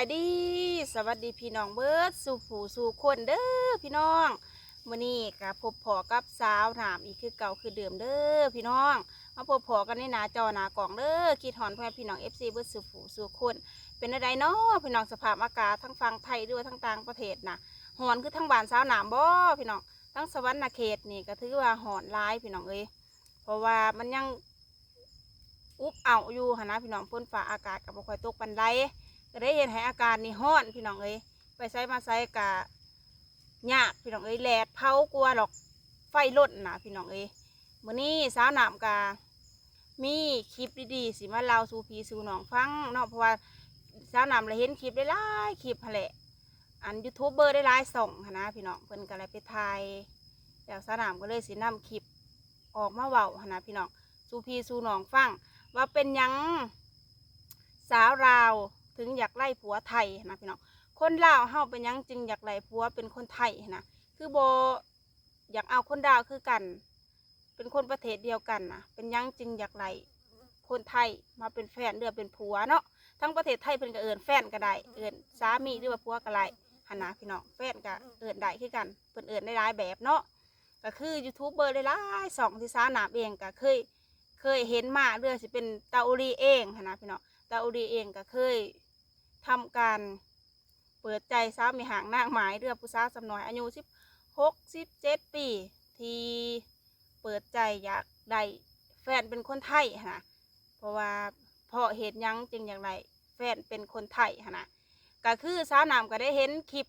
ายดี สวัสดีพี่น้องเบิร์ดสู่ผู้สู่คนเด้อพี่น้องมื้อนี้ก็พบพอกับสาวถามอีกคือเก่าคือเดิมเด้อพี่น้องมาพบพอกันในหน้าจอหน้ากล่องเด้อคิดหอนเพื่อนพี่น้อง FC เบิร์ดสู่ผู้สู่คนเป็นอะไรเนาะพี่น้องสภาพอากาศทั้งฝั่งไทยด้วยทั้งต่างประเทศนะหอนคือทั้งบ้านสาวหนามบ่พี่น้องทั้งสวรรค์เขตนี่ก็ถือว่าหอนร้ายพี่น้องเอ้ยเพราะว่ามันยังอุบเอาอยู่หนะพี่น้องฝนฟ้าอากาศกับบ่ค่อยตกปันได ก็ได้เห็นให้อาการนี่ฮ้อนพี่น้องเอ้ยไปใช้มาใช้กะยากพี่น้องเอ้ยแหลดเผากลัวหรอกไฟลดนะพี่น้องเอ้ยมื้อนี้สาวหนามกะมีคลิปดีๆสิมาเล่าสู่พี่สู่น้องฟังเนาะเพราะว่าสาวหนามเลยเห็นคลิปได้หลายคลิปแหละ อันยูทูบเบอร์ได้หลายส่งนะพี่น้องเพิ่นก็เลยไปถ่ายแล้วสาวหนามก็เลยสินำคลิปออกมาเว้าหนะพี่น้องสู่พี่สู่น้องฟังว่าเป็นยังสาวลาว ถึงอยากไล่ผัวไทยนะพี่น้องคนลาวเฮาเป็นยังจึงอยากไล่ผัวเป็นคนไทยนะคือโบอยากเอาคนดาวคือกัน เป็นคนประเทศเดียวกันนะเป็นยังจึงอยากไล่คนไทยมาเป็นแฟนเดือเป็นผัวเนาะทั้งประเทศไทยเพิ่นก็เอิ้นแฟนก็ได้เอิ้นสามีหรือว่าผัวก็ได้หันนะพี่น้องแฟนก็เอิ้นได้คือกันเพิ่นเอิ้นได้หลายแบบเนาะก็คือยูทูบเบอร์ได้หลายสองที่สาหนามเองก็เคยเคยเห็นมาเรื่องสิเป็นเตาอุรีเองหันนะพี่น้องตาอุดีเองก็เคย ทำการเปิดใจสาวมีหางนางหมายเรือผู้สาวสำน้อยอายุสิบหกสิบเจ็ดปี ที่เปิดใจอยากได้แฟนเป็นคนไทยหั้นะเพราะว่าเพราะเหตุยังจึงอย่ากได้แฟนเป็นคนไทยหั้นะก็คือสาวนามก็ได้เห็นคลิป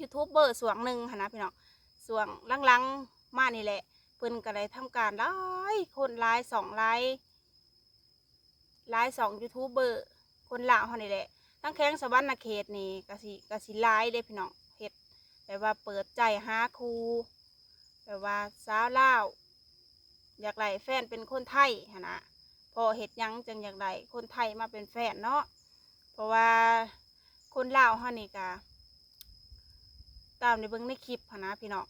ยูทูบเบอร์ส่วงหนึ่งหั้นะพี่น้องส่วงลังๆมานี่แหละเพิ่นก็ได้ทำการไล่คนไล่สองไล่ไลฟ์สองยูทูบเบอร์ คนลาวเขานี่แหละทั้งแข้งสวรรค์เขตนี่กะสิกะสิไลฟ์เด้พี่น้องเฮ็ดแบบว่าเปิดใจหาครูแบบว่าสาวลาวอยากไล่แฟนเป็นคนไทยหนนะพอเฮ็ดหยังจึงอยากไล่คนไทยมาเป็นแฟนเนาะเพราะว่าคนลาวเขานี่กะตามในเบิ่งในคลิปนะพี่น้อง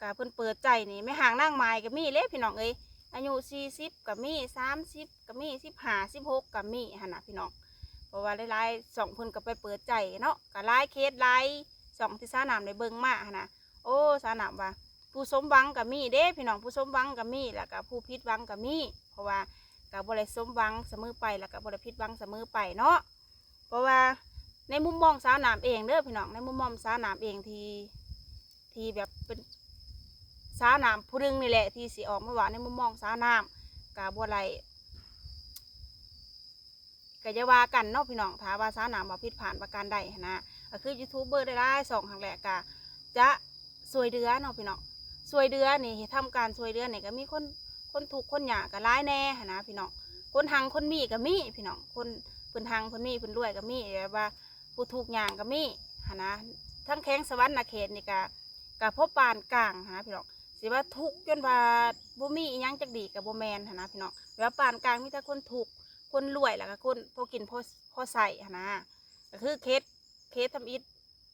กะเพิ่นเปิดใจนี่ไม่ห่างนั่งไม้ก็มีเลยพี่น้องเอ้ยอายุสี่สิบกับมีสามสิบกับมีสิบห้าสิบหกกับมีหันนะพี่น้อง เพราะว่าหลายๆสองคนก็ไปเปิดใจเนาะกับหลายเคสหลายสองที่สานามในเบิงมาหันนะโอ้สานามว่าผู้สมหวังกับมีเด้พี่น้องผู้สมหวังกับมีแล้วก็ผู้ผิดหวังกับมี เพราะว่ากับบริสมหวังเสมอไปแล้วกับบริผิดหวังเสมอไปเนาะเพราะว่าในมุมมองสาวหนามเองเด้อพี่น้องในมุมมองสาวหนามเองทีทีแบบเป็นสาวน้ำผู้หนึงนี่แหละที่สิออกมาว่าในมุมมองสาวน้ำกาบัวไร ก็จะว่ากันเนาะพี่น้องถ้าว่าสาวน้ำมาผิดผ่านประการใดนะก็คือยูทูบเบอร์ได้ได้สองครั้งแรกกะจะสวยเดือเนาะพี่น้องสวยเดือนี่ทำการสวยเดือนี่ก็มีคนคนถูกคนหยาก็ร้ายแน่นะพี่น้องคนหังคนมีก็มีพี่น้องคนเพิ่นหังเพิ่นมีเพิ่นรวยก็มีแบบว่าผู้ถูกหยางก็มีนะทั้งแข้งสวรรค์นาเขตนี่ก็กับพบปานกลางนะพี่น้องสิว่าทุกจนว่าบ่มีอิหยังจักดีกับบ่แมนนนะพี่น้องแบบว่าปานกลางมีแต่คนถูก คนรวยแล้วก็คนพอกินพอพอใส่นะก็คือเคสเคสทำอิฐ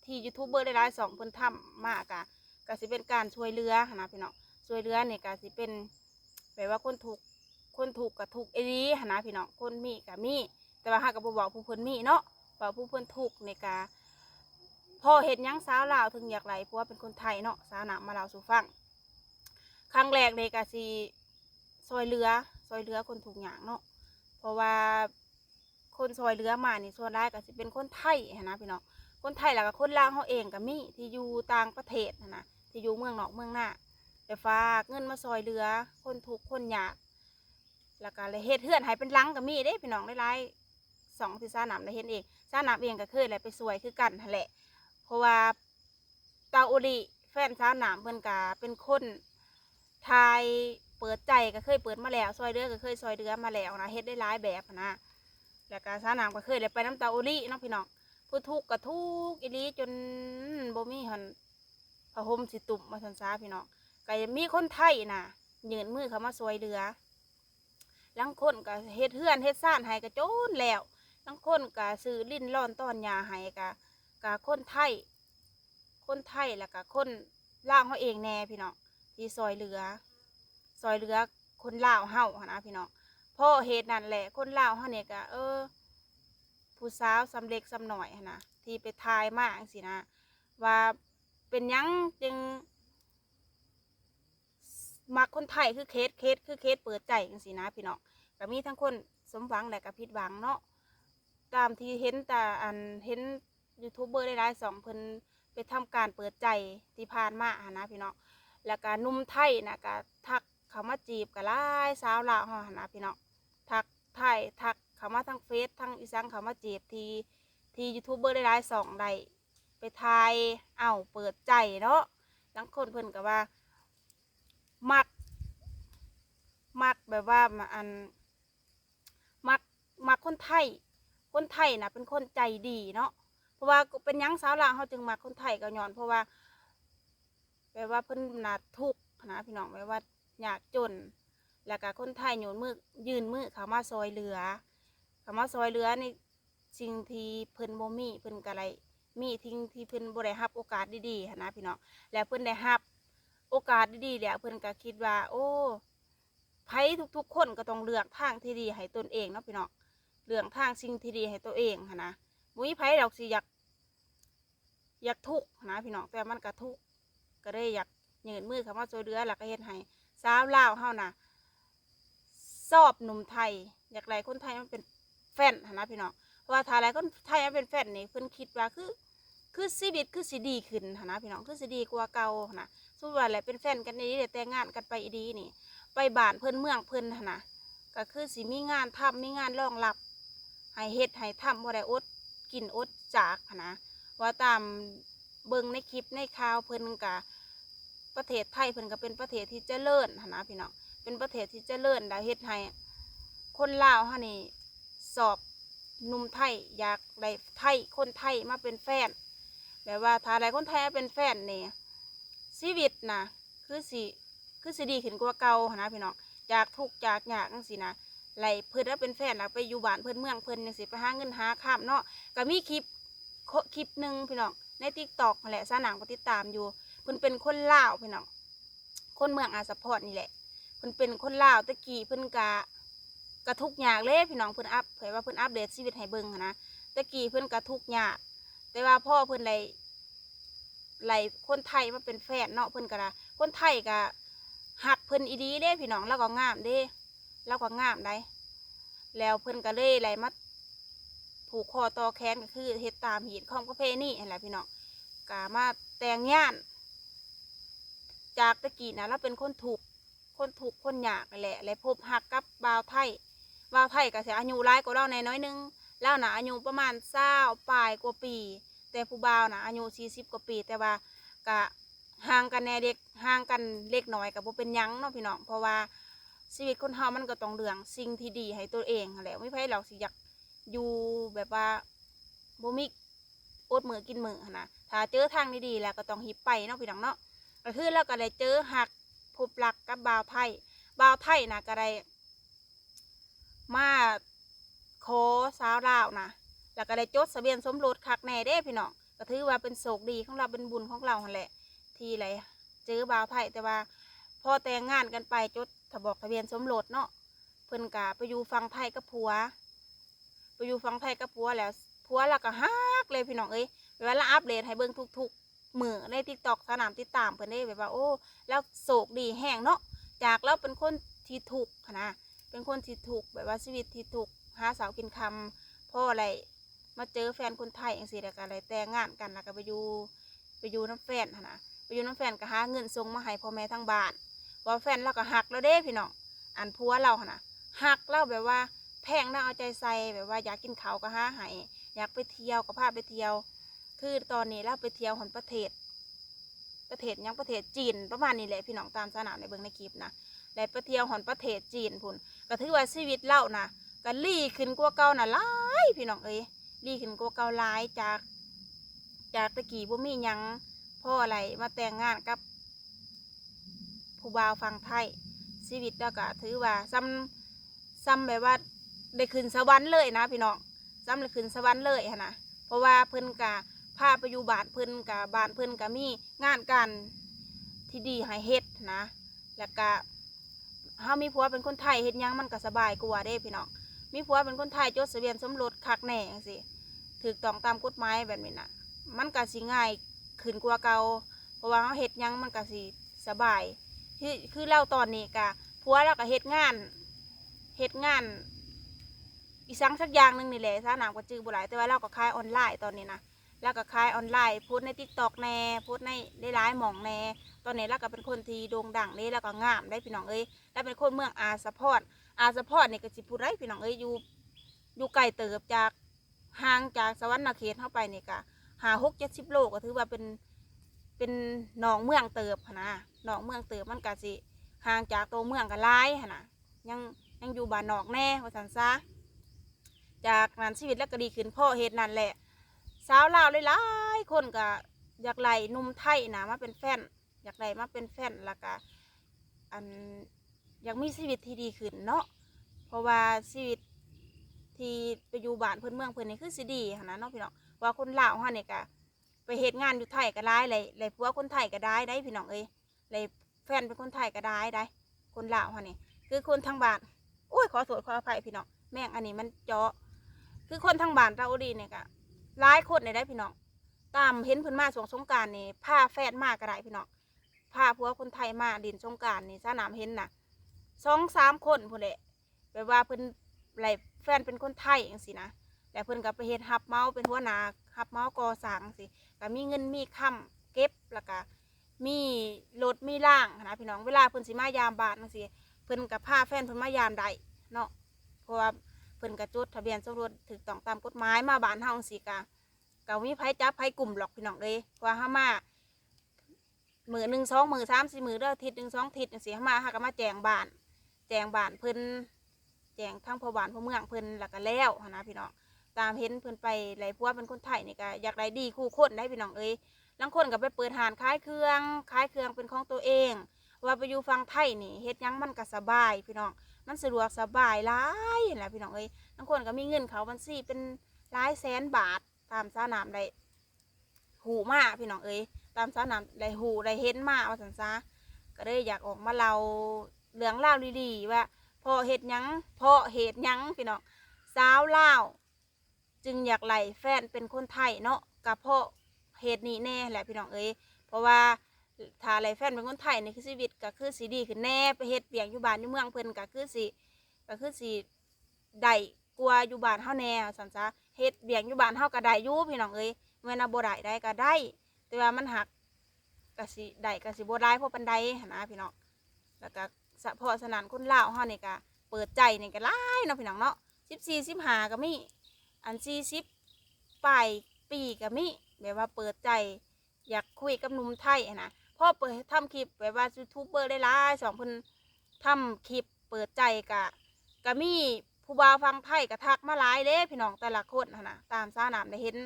ที่ยูทูบเบอร์ได้หลายสองเพิ่นทำมากอะก็สิเป็นการช่วยเหลือนะพี่น้องช่วยเหลือเนี่ยก็สิเป็นแบบว่าคนถูกคนถูกกับถูกข์เอรีนะพี่น้องคนมีกับมี แต่ว่าหากกับบ่บอกผู้เพิ่นมีเนาะบอกผู้เพิ่นถูกในกาพอเห็นยังสาวลาวถึงอยากไหลเพราะว่าเป็นคนไทยเนาะสาวหนามาลาวสู่ฟังครั้งแรกเลยกะสีซอยเรือซอยเรือคนถูกอย่างเนาะ ราะว่าคนซอยเรือมานี่ส่วนแรกก็สิเป็นคนไทยนะพี่น้องคนไทยแล้วก็คนลาวเขาเองก็มีที่อยู่ต่างประเทศหั้นะที่อยู่เมืองนอกเมืองหน้าแต่ฝากเงินมาซอยเรือ คนถูกคนยากแล้วก็เลยเฮ็ดเฮือนให้เป็นลังก็มีเด้พี่น้องหลายๆสองที่ซาหนามได้เห็นเองซาหนามเองก็เคยเลยไปซวยคือกันแหละ เพราะว่าตาอุริแฟนซาหนามเพิ่นก็เป็นคนไทย เปิดใจก็เคยเปิดมาแล้วซอยเดือก็เคยซอยเดือมาแล้วนะเฮ็ดได้หลายแบบนะแล้วก็สานามก็เคยเลยไปน้ำตาโอลี่เนาะพี่น้องผู้ทุกข์ก็ทุกข์อีลีจนบ่มีหันพระห่มสิตุ่มมาสันซาพี่น้องก็มีคนไทยน่ะยืนมือเขามาซอยเรือลังคนก็เฮ็ดเฮือนเฮ็ดซ่านให้ก็โจนแล้วลังคนก็ซื้อลิ้นร่อนต้อนยาให้ก็ก็คนไทย คนไทยแล้วก็คนล่างเขาเองแน่พี่น้องที่ซอยเรือ ซอยเรือคนลาวเฮาหนนะพี่น้องพ่อเหตุนั่นแหละคนลาวเฮาเนี่ยก็เออ ผู้สาวสำเร็จสำหน่อยหั้นนะที่ไปทายมาจังสินะ ว่าเป็นยังจึงมักคนไทยคือเคสเคสคือเคสเปิดใจจังสินะพี่น้องก็มีทั้งคนสมหวังและก็ผิดหวังเนาะตามที่เห็นแต่อันเห็นยูทูบเบอร์หลายๆสองเพิ่นไปทำการเปิดใจที่ผ่านมาหนนะพี่น้องแล้วก็นุ่มไทยนะก็ทัก เขามาจีบกับหลายสาวลาวเฮาหันนะพี่น้องทักไทยทักเขามาทั้งเฟซทั้งอีสังเขามาจีบทีทียูทูบเบอร์หลายๆสองได้ไปทายเอาเปิดใจเนาะลังคนเพิ่นก็ว่า มัก มักแบบว่ามาอัน มักมักคนไทย คนไทยนะเป็นคนใจดีเนาะเพราะว่าเป็นยังสาวลาวเขาจึงมักคนไทยก็ย้อน เพราะว่าแปลว่าเพิ่นน่ะทุกข์นะพี่น้องแปลว่า ยากจน แล้วก็คนไทยโยนมือยืนมือเขามาซอยเหลือ เขามาซอยเหลือในสิ่งที่เพิ่นบ่มีเพิ่นก็ไรมีทิ้งที่เพิ่นบ่ได้รับโอกาสดีๆนะพี่น้องแล้วเพิ่นได้รับโอกาสดีๆแล้วเพิ่นก็คิดว่า โอ้ไผทุกๆ คนก็ต้องเลือกทางที่ดีให้ตนเองเนาะพี่น้องเลือกทางสิ่งที่ดีให้ตัวเองนะบ่มีไผดอกสิอยากอยากทุกนะพี่น้องแต่มันก็ทุกก็ได้อยากยืนมือเข้ามาช่วยเหลือแล้วก็เฮ็ดให้ สาวลาวเฮาน่ะชอบหนุ่มไทย อยากไล่คนไทยมันเป็นแฟนนะพี่น้องว่าถ้าหลายคนไทยมาเป็นแฟนนี่เพิ่นคิดว่าคือคือชีวิตคือสิดีขึ้นนะพี่น้องคือสิดีกว่าเก่านะสมมุติว่าอะไรเป็นแฟนกันดีแต่งงานกันไปดีนี่ ไปบ้านเพิ่นเมืองเพิ่นนนะก็คือสิมีงานทำมีงานรองรับให้เฮ็ดให้ทำบ่ได้อดกินอดจากนนะว่าตามเบิ่งในคลิปในข่าวเพิ่นกะ ประเทศไทยเพิ่นก็เป็นประเทศที่เจริญหนะพี่น้องเป็นประเทศที่เจริญได้เฮ็ดให้คนลาวเฮานี่สอบหนุ่มไทยอยากได้ไทยคนไทยมาเป็นแฟนแบบว่าถ้าได้คนไทยมาเป็นแฟนนี่ชีวิตนะคือสิคือสิดีขึ้นกว่าเก่าหนะพี่น้องจากทุกข์จากยากจังสินะไหลเพิ่นแล้วเป็นแฟนแล้วไปอยู่บ้านเพิ่นเมืองเพิ่นจังสิไปหาเงินหาข้ามเนาะก็มีคลิปคลิปหนึ่งพี่น้องในทิกตอกแหละสร้างหนังก็ติดตามอยู่ เพิ่นเป็นคนลาวพี่น้องคนเมืองอาสาพอดนี่แหละเพิ่นเป็นคนลาวตะกี้เพิ่นกะกระทุกยากเลยพี่น้องเพิ่นอัพเผยว่าเพิ่นอัปเดตชีวิตให้เบิ่งนะตะกี้เพิ่นกระทุกยากแต่ว่าพ่อเพิ่นไล่ไล่คนไทยมาเป็นแฟนเนาะเพิ่นก็ละคนไทยก็หักเพิ่นอีดีเด้พี่น้องแล้วก็งามเด้แล้วก็งามได้แล้วเพิ่นก็เลยไล่มาผูกคอต่อแขนก็คือเฮ็ดตามหีดของประเพณีนั่นแหละพี่น้องก็มาแต่งงาน จากตะกี้นะเราเป็นคนถูกคนถูกคนยากแหละ และพบหักกับบ่าวไทยบ่าวไทยก็จะอายุร้ายกว่าเราในน้อยนึงแล้วนะอายุประมาณเศร้าปลายกว่าปี แต่ผู้บ่าวนะอายุสี่สิบกว่าปี แต่ว่าก็ห่างกันแน่เด็กห่างกันเล็กน้อยกับบ่เป็นยังเนาะพี่น้องเพราะว่าชีวิตคนเฮามันก็ต้องเลือกสิ่งที่ดีให้ตัวเองแหละไม่ไพ่เราสิอยากอยู่แบบว่าบ่มีอดมือกินมือนนะถ้าเจอทางดีๆแล้วก็ต้องหิบไปเนาะพี่น้องเนาะ ก็คือเราก็ได้เจอหักพบรักกับบ่าวไทยบ่าวไทยนะก็ได้มาขอสาวลาวนะแล้วก็ได้จดทะเบียนสมรสคักแน่เด้พี่น้องก็ถือว่าเป็นโศกดีของเราเป็นบุญของเราแหละ ที่ไรเจอบ่าวไทยแต่ว่าพอแต่งงานกันไปจดทะบอกทะเบียนสมรสเนาะเพิ่นกะไปอยู่ฟังไทยกับผัว ไปอยู่ฟังไทยกับผัวแล้วผัวเราก็ฮักเลยพี่น้องเอ้ยเวลาอัปเดตให้เบิ่งทุกๆ มือในทิกตอกสนามติดตามเพิ่นได้แบบว่าโอ้ แล้วโศกดีแห้งเนาะจากเราเป็นคนที่ถูกนะเป็นคนที่ถูกแบบว่าชีวิตที่ถูกหาสาวกินคำพ่ออะไรมาเจอแฟนคนไทยอย่างสิแล้วก็อะไรแต่งงานกันแล้วก็ไปอยู่ไปอยู่น้ำแฟนนะไปอยู่น้ำแฟนก็หาเงินส่งมาให้พ่อแม่ทั้งบ้านว่าแฟนเราก็หักแล้วเด้พี่น้องอันพัวเรานะหักเราแบบว่าแพงน่าเอาใจใส่แบบว่าอยากกินเขาก็หาให้อยากไปเที่ยวก็พาไปเที่ยว คือตอนนี้เราไปเที่ยวหอนประเทศ ประเทศยังประเทศจีนประมาณนี้แหละพี่น้องตามสนามในเบิ้งในคลิปนะได้ไปเที่ยวหอนประเทศจีนพุ่นก็ถือว่าชีวิตเล่านะก็ลี่ขึ้นกว่าเก่าน่ะหลายพี่น้องเอ้ยลี่ขึ้นกว่าเก่าหลายจาก จากตะกี้บ่มียังพ่ออะไรมาแต่งงานกับผู้บ่าวฟังไทยชีวิตแล้วก็ถือว่าซ้ำซ้ำแบบว่าได้ขึ้นสวรรค์เลยนะพี่น้องซ้ำได้ขึ้นสวรรค์เลยนนะเพราะว่าเพิ่นกะ พาไปอยู่บ้านเพิ่นกะบ้านเพิ่นกะมีงานการที่ดีให้เฮ็ดนะ แล้วก็เฮามีผัวเป็นคนไทยเฮ็ดยังมันก็สบายกว่าเด้พี่น้องมีผัวเป็นคนไทยจดทะเบียนสมรสคักแน่จังซี่ถูกต้องตามกฎหมายแบบนี้น่ะมันก็สิง่ายขึ้นกว่าเก่าเพราะว่าเราเฮ็ดยังมันก็สิสบาย คือคือเราตอนนี้ก็ผัวเราก็เฮ็ดงานเฮ็ดงาน อีสังสักอย่างหนึ่งนี่แหละสาหนามก็จื้อบุหลายแต่ว่าเราก็ขายออนไลน์ตอนนี้นะ แล้วก็ขายออนไลน์โพสในทิกตอกแน่โพสในได้ร้ายหมองแน่ตอนนี้เราก็เป็นคนที่โด่งดังนี่แล้วก็งามได้พี่น้องเอ้ยแล้วเป็นคนเมืองอาสะพอดอาสะพอดนี่ก็สิพูดได้พี่น้องเอ้ยอยู่อยู่ไกลเติบจากห่างจากสวรรค์นาเขตเข้าไปนี่ก็หาหกเจ็ดสิบโลก็ถือว่าเป็นเป็นหนองเมืองเติบนะหนองเมืองเติบมันก็สิห่างจากตัวเมืองก็หลายนะยังยังอยู่บ้านนอกแน่ว่าสันซะจากนั้นชีวิตแล้วก็ดีขึ้นพ่อเหตุนั่นแหละ สาวลาวหลายๆคนก็อยากไล่นุ่มไทยนะมาเป็นแฟน อยากไล่มาเป็นแฟนแล้วก็อันอยากมีชีวิตที่ดีขึ้นเนาะเพราะว่าชีวิตที่ไปอยู่บ้านเพื่อนเมืองเพื่อนนี่คือสิดีนนะเนาะพี่น้องว่าคนลาวฮะเนี่ยก็ไปเหตุงานอยู่ไทยก็ได้เลยเลยผัวคนไทยก็ได้ได้พี่น้องเอ้ยเลยแฟนเป็นคนไทยก็ได้ได้ คนลาวฮะนี่คือคนทางบ้านโอ้ยขอโทษขออภัยพี่น้องแม่งอันนี้มันเจาะคือคนทางบ้านเราดีเนี่ยก็ หลายคนเนี่ยได้พี่น้องตามเห็นเพิ่นมาสวงสงการนี่พาแฟนมาก็ได้พี่น้องพาผัวคนไทยมาดินสงการนี่สนามเห็นน่ะสองสามคนพุ่นแหละแบบว่าเพิ่นไหลแฟนเป็นคนไทยอย่างสินะแต่เพิ่นก็ไปเฮ็ดฮับเมาส์เป็นหัวหน้าฮับเมาส์ก่อสร้างสิก็มีเงินมีคำเก็บแล้วก็มีรถมีล่างนะพี่น้องเวลาเพิ่นสิมายามบานจังซี่เพิ่นก็พาแฟนเพิ่นมายามได้เนาะเพราะว่า พิ่นกระจดทะเบียนสมรสถูกต้องตามกฎหมายมาบ้านเฮาสิกะก็มีไผจับไผกลุ่มหรอกพี่น้องเลยว่าเฮามามือหนึ่งสองมือสามสี่มือเด้อทิศหนึ่งสองทิศจังซี่เฮามาเฮาก็มาแจงบ้าน แจงบ้านเพิ่นแจงทั้งพ่อบานพ่อเมืองเพิ่นแล้วก็แล้วนะพี่น้องตามเห็นเพิ่นไปไหลพัวเป็นคนไทยนี่ก็อยากได้ดีคู่คนได้พี่น้องเอ้ยบางคนก็ไปเปิดหานขายเครื่องขายเครื่องเป็นของตัวเอง ว่าไปอยู่ฟังไทยนี่เฮ็ดยังมันก็สบายพี่น้อง มันสะดวกสบายหลายแหละพี่น้องเอ้ยบางคนก็มีเงินเขาบัญชีเป็นหลายแสนบาทตามสานามได้หูมากพี่น้องเอ้ยตามสานามได้หูได้เห็นมากว่าสันซะก็เลยอยากออกมาเล่าเรื่องเล่าดีๆว่าพอเหตุยังเพราะเหตุยังพี่น้องสาวเล่าจึงอยากไหลแฟนเป็นคนไทยเนาะกับเพราะเหตุนี้แน่แหละพี่น้องเอ้ยเพราะว่า ถ้าอะไล่แฟนเป็นคนไทยนี่คือชีวิตก็คือสีดีขึ้นแน่ไปเฮ็ดเบียงอยู่บ้านอยู่เมืองเพิ่นก็คือสิก็คือสิได้กลัวอยู่บ้านเฮาแน่สันซะเฮ็ดเบียงอยู่บ้านเฮาก็ได้อยู่พี่น้องเอ้ยแม่นาบ่ได้ได้ก็ได้ แต่ว่ามันหักก็สิได้ก็สิบ่ได้เพราะปานใดหันนะพี่น้องแล้วก็สะพอสนานคนลาวเฮานี่ก็เปิดใจนี่ก็หลายเนาะพี่น้องเนาะ14 15ก็มีอัน40ปลายปีก็มีแบบว่าเปิดใจ อยากคุยกับหนุ่มไทยนะ พ่อเปิดทำคลิปแบบว่ายูทูบเบอร์ได้หลายสองเพิ่นทำคลิปเปิดใจกะก็มีผู้บ่าวฟังไทยก็ทักมาหลายเด้พี่น้องแต่ละคนหั้นะตามสาวน้ำได้เห็น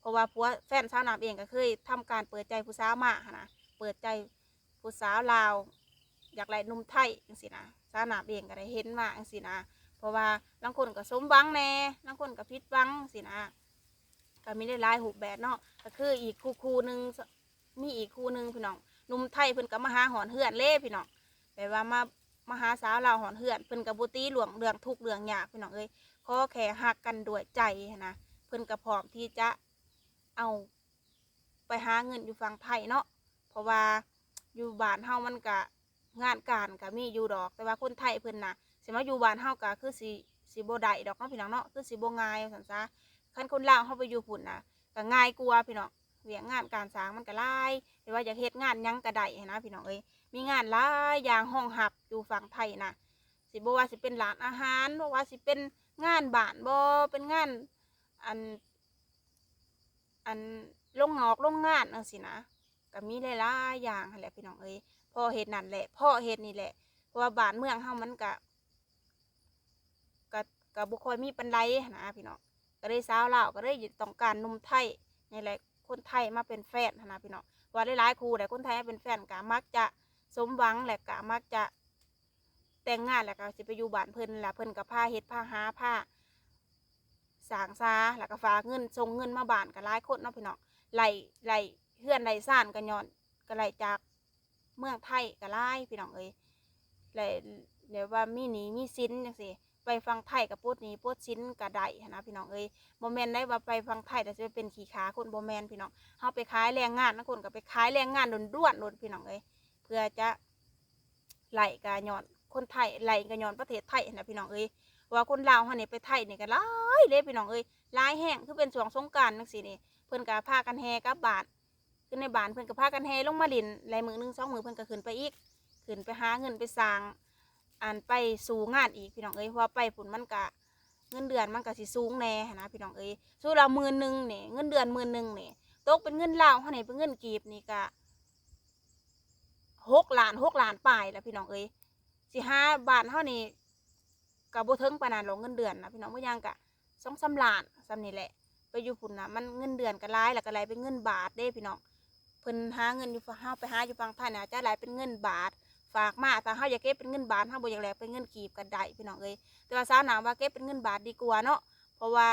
เพราะว่าผัวแฟนสาวน้ำเองก็เคยทำการเปิดใจผู้สาวมาหนะเปิดใจผู้สาวลาว อยากไล่นุ่มไทยจังสินะสาวน้ำเองก็ได้เห็นมาจังสินะ เพราะว่าบางคนก็สมวังแน่บางคนก็ผิดหวังจังสินะก็มีได้หลายหูแบบเนาะก็คืออีกคู่คู่หนึ่งมีอีกคู่หนึ่งพี่น้อง หนุ่มไทยเพิ่นก็มาหาหอนเฮือนเล่พี่น้องแบบว่ามามาหาสาวเราหอนเหือนเพิ่นกับบุตีหลวงเรื่องทุกเรื่องยากพี่น้องเอ้ยขอแค่หักกันด้วยใจนะเพิ่นกับพร้อมที่จะเอาไปหาเงินอยู่ฝั่งไทยเนาะเพราะว่าอยู่บ้านเฮามันกะงานการก็มีอยู่ดอก แต่ว่าคนไทยเพิ่นน่ะสิมาอยู่บ้านเฮาก็คือสิสิบ่ได้ดอกเนาะพี่น้องเนาะคือสิบ่ง่ายว่าซั่นซะคันคนลาวเฮาไปอยู่พุ่นน่ะก็ง่ายกว่าพี่น้อง เวียงงานการสร้างมันก็หลายแต่ว่าอยากเฮ็ดงานหยังก็ได้นะพี่น้องเอ้ยมีงานหลายอย่างห้องหับอยู่ฝั่งไทยนะสิบว่าสิเป็นร้านอาหารบ่ว่าสิเป็นงานบ้านบ่เป็นงานอัน อันโรงงอกโรงงานจังสินะก็มีหลายๆอย่างแหละพี่น้องเอ้ยพ่อเฮ็ดนั่นแหละพ่อเฮ็ดนี่แหละเพราะว่าบ้านเมืองเฮามันก็ก็ก็บ่ค่อยมีปานใดนะพี่น้องก็เลยสาวลาวก็เลยต้องการนมไทยนี่แหละ คนไทยมาเป็นแฟนนะพี่น้องว่าหลายๆครูแต่คนไทยเป็นแฟนกะมักจะสมหวังแหละกะมักจะแต่งงานแหละก็สิไปอยู่บ้านเพิ่นแหละเพิ่นกับผ้าเฮ็ดผ้าหาผ้าสางซาแล้วก็ฝากเงินส่งเงินมาบ้านก็หลายคนเนาะพี่น้องไหลไหลเฮือนไหลซ่านกันย้อนก็ไหลจากเมืองไทยก็หลายพี่น้องเอ้ยไหลเดี๋ยวว่ามีหนีมีสินจังซี่ ไปฟังไทยกับโพดนี้โพดชิ้นกระไดนะพี่น้องเอ้ยโมเมนได้ว่าไปฟังไทยแต่จะเป็นขี่ขาคนโมเมนพี่น้องเฮาไปขายแรงงานนะคนก็ไปขายแรงงานด่วนโดนพี่น้องเอ้ยเพื่อจะไหลกะย้อนคนไทยไหลกะย้อนประเทศไทยนะพี่น้องเอ้ยว่าคนลาวเฮาเนี่ยไปไทยเนี่ยก็หลายเลยพี่น้องเอ้ยหลายแห่งคือเป็นช่วงสงกรานต์จังซี่นี่เพิ่อนก็พากันแห่กลับบานขึ้นในบานเพิ่อนก็พากันแห่ลงมาลินลายมือหนึ่งสองมือเพิ่อนก็ขึ้นไปอีกขึ้นไปหาเงินไปสร้าง อันไปสู่งานอีกพี่น้องเอ้ยเพราะว่าไปผุนมันกะเงินเดือนมันกะสิสูงแน่นะพี่น้องเอ้ยสู้เราหมื่นหนึ่งเนี่ยเงินเดือนหมื่นหนึ่งเนี่ยตกเป็นเงินลาวเท่าไหร่เป็นเงินกีบนี่กะหกล้านหกล้านปลายแล้วพี่น้องเอ้ยสิห้าบาทเท่านี้กะบ่เทิงปานนั้นหรอกเงินเดือนนะพี่น้องบ่ยังกะสองสามล้านซ้ำนี่แหละ ไปอยู่พุ่นนะมันเงินเดือนก็หลายแล้วก็หลายเป็นเงินบาทเด้พี่น้องเพิ่นหาเงินอยู่ฝั่งเฮาไปหาอยู่ฝั่งไทยนะจะหลายเป็นเงินบาท ฝากมาแต่เฮาอยากเก็บเป็นเงินบาทเฮาบ่อยากแลกเป็นเงินกีบกันได้พี่น้องเอ้ยแต่ว่าสาวหนามว่าเก็บเป็นเงินบาทดีกว่าเนาะเพราะว่า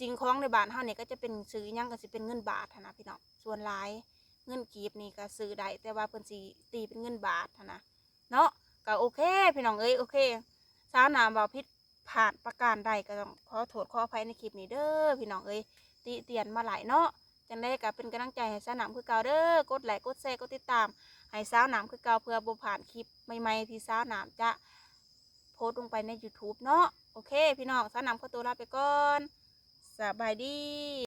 สิ่งของในบ้านเฮาเนี่ยก็จะเป็นซื้อหยังก็สิเป็นเงินบาทนนะพี่น้องส่วนหลายเงินกีบนี่ก็ซื้อได้แต่ว่าเพิ่นสิตีเป็นเงินบาทนนะเนาะก็โอเคพี่น้องเอ้ยโอเคสาวหนามว่าผิดผ่านประการใดก็ต้องขอโทษขออภัยในคลิปนี้เด้อพี่น้องเอ้ยติเตียนมาหลายเนาะจังได้ก็เป็นกำลังใจให้สาวหนามคือเก่าเด้อกดไลค์กดแชร์กดติดตาม ให้สาวหนามคือเก่าเพื่อบ่ผ่านคลิปใหม่ๆที่สาวหนามจะโพสต์ลงไปใน YouTube เนาะโอเค พี่น้องสาวหนามขอตัวลาไปก่อนสบายดี